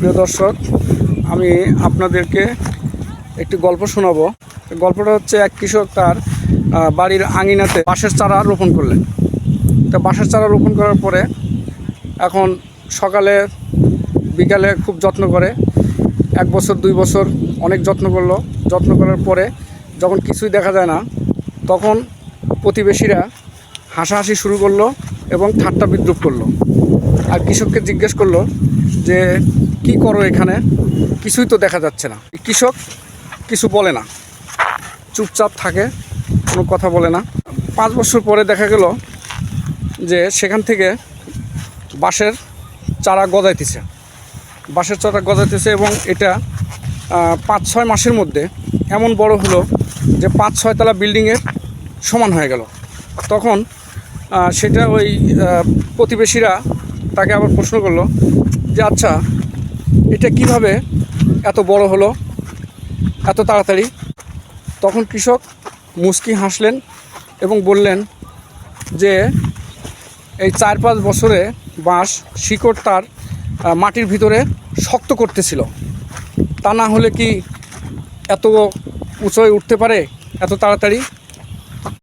প্রিয় দর্শক, আমি আপনাদেরকে একটি গল্প শোনাবো। গল্পটা হচ্ছে এক কৃষক তার বাড়ির আঙিনাতে বাঁশের চারা রোপণ করলেন। তা বাঁশের চারা রোপণ করার পরে এখন সকালে, বিকালে খুব যত্ন করে। এক বছর, দুই বছর অনেক যত্ন করল। যত্ন করার পরে যখন কিছুই দেখা যায় না, তখন প্রতিবেশীরা হাসাহাসি শুরু করল এবং ঠাট্টা বিদ্রুপ করল। আর কৃষককে জিজ্ঞেস করল যে, কি করো এখানে? কিছুই তো দেখা যাচ্ছে না। কৃষক কিছু বলে না। চুপচাপ থাকে, কোনো কথা বলে না। পাঁচ বছর পরে দেখা গেল যে, সেখান থেকে বাঁশের চারা গজাইতেছে। বাঁশের চারা গজাইতেছে এবং এটা পাঁচ ছয় মাসের মধ্যে এমন বড় হলো যে, পাঁচ ছয়তলা বিল্ডিংয়ের সমান হয়ে গেল। তখন সেটা ওই প্রতিবেশীরা তাকে আবার প্রশ্ন করল যে আচ্ছা এটা কীভাবে এত বড় হলো? এত তাড়াতাড়ি? তখন কৃষক মুচকি হাসলেন এবং বললেন যে, এই চার পাঁচ বছরে বাঁশ, শিকড় তার মাটির ভিতরে শক্ত করতেছিল। তা না হলে কি এত উঁচুয় উঠতে পারে? এত তাড়াতাড়ি?